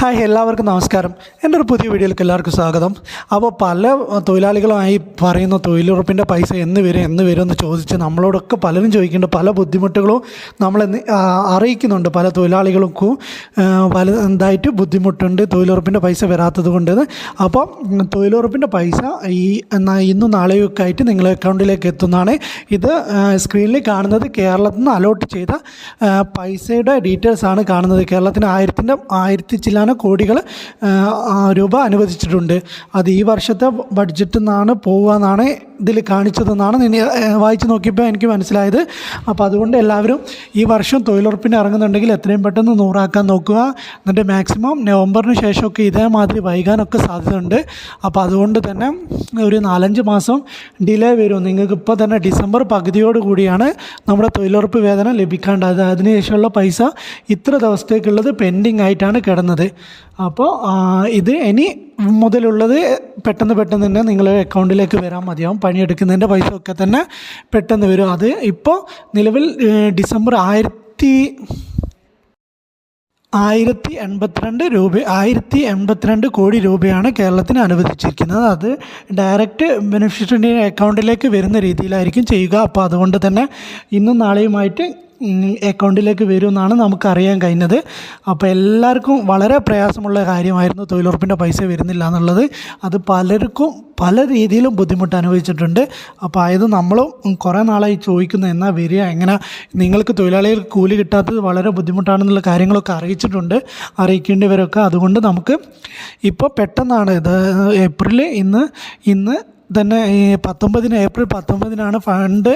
Hi എല്ലാവർക്കും നമസ്കാരം. എന്റെ ഒരു പുതിയ വീഡിയോയിലേക്ക് എല്ലാവർക്കും സ്വാഗതം. അപ്പോൾ പല തൊഴിലാളികളുമായി പറയുന്ന തൊഴിലുറപ്പിന്റെ പൈസ എന്ന് വരും എന്ന് വരും എന്ന് ചോദിച്ച് നമ്മളോടൊക്കെ പലരും ചോദിക്കുന്നുണ്ട്. പല ബുദ്ധിമുട്ടുകളും നമ്മളെ അറിയിക്കുന്നുണ്ട്. പല തൊഴിലാളികൾക്കും പല എന്തായിട്ട് ബുദ്ധിമുട്ടുണ്ട് തൊഴിലുറപ്പിന്റെ പൈസ വരാത്തത് കൊണ്ട്. അപ്പോൾ തൊഴിലുറപ്പിന്റെ പൈസ ഈ ഇന്നും നാളെയൊക്കെ ആയിട്ട് നിങ്ങളുടെ അക്കൗണ്ടിലേക്ക് എത്തുന്നതാണ്. ഇത് സ്ക്രീനിൽ കാണുന്നത് കേരളത്തിൽ നിന്ന് അലോട്ട് ചെയ്ത പൈസയുടെ ഡീറ്റെയിൽസ് ആണ് കാണുന്നത്. കേരളത്തിന് ആയിരത്തിന്റെ ആയിരത്തി ചില്ലാന കോടികൾ രൂപ അനുവദിച്ചിട്ടുണ്ട്. അത് ഈ വർഷത്തെ ബഡ്ജറ്റിൽ നിന്നാണ് പോകുക എന്നാണ് ഇതിൽ കാണിച്ചതെന്നാണ് വായിച്ച് നോക്കിയപ്പോൾ എനിക്ക് മനസ്സിലായത്. അപ്പോൾ അതുകൊണ്ട് എല്ലാവരും ഈ വർഷം തൊഴിലുറപ്പിന് ഇറങ്ങുന്നുണ്ടെങ്കിൽ എത്രയും പെട്ടെന്ന് നൂറാക്കാൻ നോക്കുക. എന്നിട്ട് മാക്സിമം നവംബറിന് ശേഷമൊക്കെ ഇതേമാതിരി വൈകാനൊക്കെ സാധ്യതയുണ്ട്. അപ്പോൾ അതുകൊണ്ട് തന്നെ ഒരു നാലഞ്ച് മാസം ഡിലേ വരും. നിങ്ങൾക്ക് ഇപ്പോൾ തന്നെ ഡിസംബർ പകുതിയോട് കൂടിയാണ് നമ്മുടെ തൊഴിലുറപ്പ് വേതനം ലഭിക്കാണ്ടത് അതിനുശേഷമുള്ള പൈസ ഇത്ര ദിവസത്തേക്കുള്ളത് പെൻഡിങ് ആയിട്ടാണ് കിടന്നത്. അപ്പോൾ ഇത് ഇനി മുതലുള്ളത് പെട്ടെന്ന് പെട്ടെന്ന് തന്നെ നിങ്ങളുടെ അക്കൗണ്ടിലേക്ക് വരാൻ മതിയാവും. പണിയെടുക്കുന്നതിന്റെ പൈസ ഒക്കെ തന്നെ പെട്ടെന്ന് വരും. അത് ഇപ്പോൾ നിലവിൽ ഡിസംബർ ആയിരത്തി ആയിരത്തി എൺപത്തിരണ്ട് രൂപ ആയിരത്തി എൺപത്തിരണ്ട് കോടി രൂപയാണ് കേരളത്തിന് അനുവദിച്ചിരിക്കുന്നത്. അത് ഡയറക്റ്റ് ബെനിഫിഷ്യറിന്റെ അക്കൗണ്ടിലേക്ക് വരുന്ന രീതിയിലായിരിക്കും ചെയ്യുക. അപ്പോൾ അതുകൊണ്ട് തന്നെ ഇന്നും നാളെയുമായിട്ട് അക്കൗണ്ടിലേക്ക് വരുമെന്നാണ് നമുക്കറിയാൻ കഴിഞ്ഞത്. അപ്പോൾ എല്ലാവർക്കും വളരെ പ്രയാസമുള്ള കാര്യമായിരുന്നു തൊഴിലുറപ്പിന്റെ പൈസ വരുന്നില്ല എന്നുള്ളത്. അത് പലർക്കും പല രീതിയിലും ബുദ്ധിമുട്ട് അനുഭവിച്ചിട്ടുണ്ട്. അപ്പോൾ ആയത് നമ്മളും കുറേ നാളായി ചോദിക്കുന്നു എന്നാൽ വരിക എങ്ങനെ? നിങ്ങൾക്ക് തൊഴിലാളികൾക്ക് കൂലി കിട്ടാത്തത് വളരെ ബുദ്ധിമുട്ടാണെന്നുള്ള കാര്യങ്ങളൊക്കെ അറിയിച്ചിട്ടുണ്ട് അറിയിക്കേണ്ടിവരൊക്കെ. അതുകൊണ്ട് നമുക്ക് ഇപ്പോൾ പെട്ടെന്നാണ് ഇത് ഏപ്രിൽ ഇന്ന് ഇന്ന് തന്നെ ഈ പത്തൊമ്പതിന് ഏപ്രിൽ പത്തൊമ്പതിനാണ് ഫണ്ട്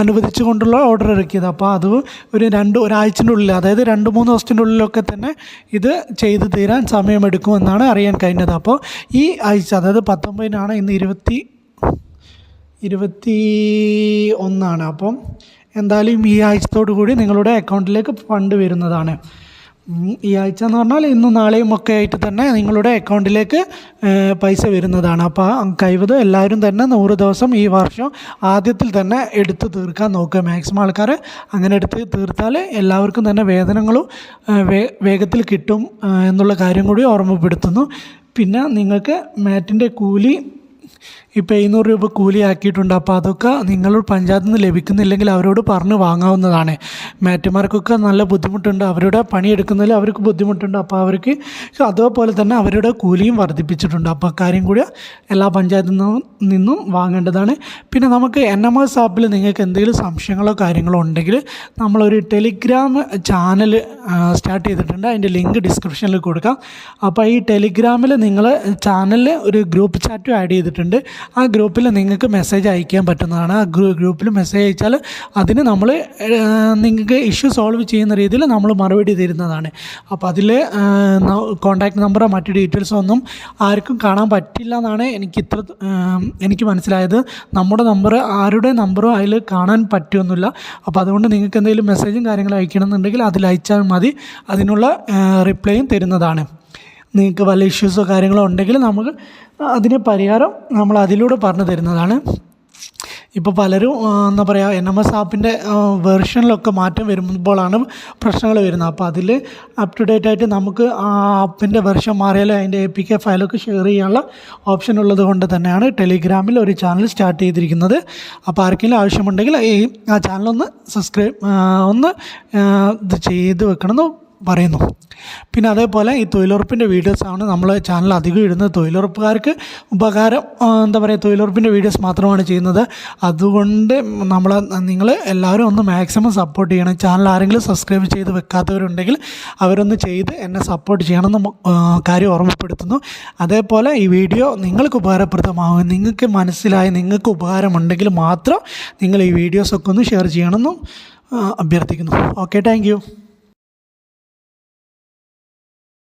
അനുവദിച്ചു കൊണ്ടുള്ള ഓർഡർ ഇറക്കിയത്. അപ്പോൾ അത് ഒരു രണ്ട് ഒരാഴ്ചന്റെ ഉള്ളിൽ അതായത് രണ്ട് മൂന്ന് ദിവസത്തിന്റെ ഉള്ളിലൊക്കെ തന്നെ ഇത് ചെയ്തു തീരാൻ സമയമെടുക്കുമെന്നാണ് അറിയാൻ കഴിഞ്ഞത്. അപ്പോൾ ഈ ആഴ്ച അതായത് പത്തൊമ്പതിനാണ് ഇന്ന് ഇരുപത്തി ഇരുപത്തി ഒന്നാണ് അപ്പം എന്തായാലും ഈ ആഴ്ചത്തോടു കൂടി നിങ്ങളുടെ അക്കൗണ്ടിലേക്ക് ഫണ്ട് വരുന്നതാണ്. ഈ ആഴ്ച എന്ന് പറഞ്ഞാൽ ഇന്നും നാളെയും ഒക്കെ ആയിട്ട് തന്നെ നിങ്ങളുടെ അക്കൗണ്ടിലേക്ക് പൈസ വരുന്നതാണ്. അപ്പോൾ കഴിവതും എല്ലാവരും തന്നെ നൂറ് ദിവസം ഈ വർഷം ആദ്യത്തിൽ തന്നെ എടുത്ത് തീർക്കാൻ നോക്കുക. മാക്സിമം ആൾക്കാർ അങ്ങനെ എടുത്ത് തീർത്താൽ എല്ലാവർക്കും തന്നെ വേതനങ്ങളും വേഗത്തിൽ കിട്ടും എന്നുള്ള കാര്യം കൂടി ഓർമ്മപ്പെടുത്തുന്നു. പിന്നെ നിങ്ങൾക്ക് മാറ്റിന്റെ കൂലി ഇപ്പോൾ എഴുന്നൂറ് രൂപ കൂലിയാക്കിയിട്ടുണ്ട്. അപ്പോൾ അതൊക്കെ നിങ്ങൾ പഞ്ചായത്തിൽ നിന്ന് ലഭിക്കുന്നില്ലെങ്കിൽ അവരോട് പറഞ്ഞ് വാങ്ങാവുന്നതാണ്. മാറ്റുമാർക്കൊക്കെ നല്ല ബുദ്ധിമുട്ടുണ്ട്. അവരുടെ പണിയെടുക്കുന്നതിൽ അവർക്ക് ബുദ്ധിമുട്ടുണ്ട്. അപ്പോൾ അവർക്ക് അതേപോലെ തന്നെ അവരുടെ കൂലിയും വർദ്ധിപ്പിച്ചിട്ടുണ്ട്. അപ്പോൾ കാര്യം കൂടി എല്ലാ പഞ്ചായത്തിൽ നിന്നും വാങ്ങേണ്ടതാണ്. പിന്നെ നമുക്ക് എൻ എം എസ് ആപ്പിൽ നിങ്ങൾക്ക് എന്തെങ്കിലും സംശയങ്ങളോ കാര്യങ്ങളോ ഉണ്ടെങ്കിൽ നമ്മളൊരു ടെലിഗ്രാം ചാനൽ സ്റ്റാർട്ട് ചെയ്തിട്ടുണ്ട്. അതിന്റെ ലിങ്ക് ഡിസ്ക്രിപ്ഷനിൽ കൊടുക്കാം. അപ്പോൾ ഈ ടെലിഗ്രാമിൽ നിങ്ങൾ ചാനലിൽ ഒരു ഗ്രൂപ്പ് ചാറ്റും ആഡ് ചെയ്തിട്ടുണ്ട്. ആ ഗ്രൂപ്പിൽ നിങ്ങൾക്ക് മെസ്സേജ് അയക്കാൻ പറ്റുന്നതാണ്. ആ ഗ്രൂ ഗ്രൂപ്പിൽ മെസ്സേജ് അയച്ചാൽ അതിന് നമ്മൾ നിങ്ങൾക്ക് ഇഷ്യൂ സോൾവ് ചെയ്യുന്ന രീതിയിൽ നമ്മൾ മറുപടി തരുന്നതാണ്. അപ്പോൾ അതിൽ കോൺടാക്ട് നമ്പറോ മറ്റു ഡീറ്റെയിൽസോ ഒന്നും ആർക്കും കാണാൻ പറ്റില്ല എന്നാണ് എനിക്ക് ഇത്ര എനിക്ക് മനസ്സിലായത്. നമ്മുടെ നമ്പർ ആരുടെ നമ്പറോ അതിൽ കാണാൻ പറ്റുമെന്നില്ല. അപ്പോൾ അതുകൊണ്ട് നിങ്ങൾക്ക് എന്തെങ്കിലും മെസ്സേജും കാര്യങ്ങളും അയക്കണമെന്നുണ്ടെങ്കിൽ അതിൽ അയച്ചാൽ മതി. അതിനുള്ള റിപ്ലൈയും തരുന്നതാണ്. നിങ്ങൾക്ക് വല്ല ഇഷ്യൂസോ കാര്യങ്ങളോ ഉണ്ടെങ്കിൽ നമുക്ക് അതിന് പരിഹാരം നമ്മൾ അതിലൂടെ പറഞ്ഞു തരുന്നതാണ്. ഇപ്പോൾ പലരും എന്താ പറയുക എൻ എം എസ് ആപ്പിന്റെ വെർഷനിലൊക്കെ മാറ്റം വരുമ്പോഴാണ് പ്രശ്നങ്ങൾ വരുന്നത്. അപ്പോൾ അതിൽ അപ് ടു ഡേറ്റ് ആയിട്ട് നമുക്ക് ആ ആപ്പിന്റെ വെർഷൻ മാറിയാലും അതിന്റെ എ പി കെ ഫയലൊക്കെ ഷെയർ ചെയ്യാനുള്ള ഓപ്ഷൻ ഉള്ളത് കൊണ്ട് തന്നെയാണ് ടെലിഗ്രാമിൽ ഒരു ചാനൽ സ്റ്റാർട്ട് ചെയ്തിരിക്കുന്നത്. അപ്പോൾ ആർക്കെങ്കിലും ആവശ്യമുണ്ടെങ്കിൽ ഈ ആ ചാനലൊന്ന് സബ്സ്ക്രൈബ് ഒന്ന് ഇത് ചെയ്ത് വെക്കണമെന്ന് പറയുന്നു. പിന്നെ അതേപോലെ ഈ തൊഴിലുറപ്പിന്റെ വീഡിയോസാണ് നമ്മൾ ചാനൽ അധികം ഇടുന്നത് തൊഴിലുറപ്പുകാർക്ക് ഉപകാരം എന്താ പറയുക തൊഴിലുറപ്പിന്റെ വീഡിയോസ് മാത്രമാണ് ചെയ്യുന്നത്. അതുകൊണ്ട് നമ്മൾ നിങ്ങൾ എല്ലാവരും ഒന്ന് മാക്സിമം സപ്പോർട്ട് ചെയ്യണം. ചാനൽ ആരെങ്കിലും സബ്സ്ക്രൈബ് ചെയ്ത് വെക്കാത്തവരുണ്ടെങ്കിൽ അവരൊന്ന് ചെയ്ത് എന്നെ സപ്പോർട്ട് ചെയ്യണമെന്ന് കാര്യം ഓർമ്മപ്പെടുത്തുന്നു. അതേപോലെ ഈ വീഡിയോ നിങ്ങൾക്ക് ഉപകാരപ്രദമാകും നിങ്ങൾക്ക് മനസ്സിലായി നിങ്ങൾക്ക് ഉപകാരമുണ്ടെങ്കിൽ മാത്രം നിങ്ങൾ ഈ വീഡിയോസൊക്കെ ഒന്ന് ഷെയർ ചെയ്യണമെന്നും അഭ്യർത്ഥിക്കുന്നു. Okay thank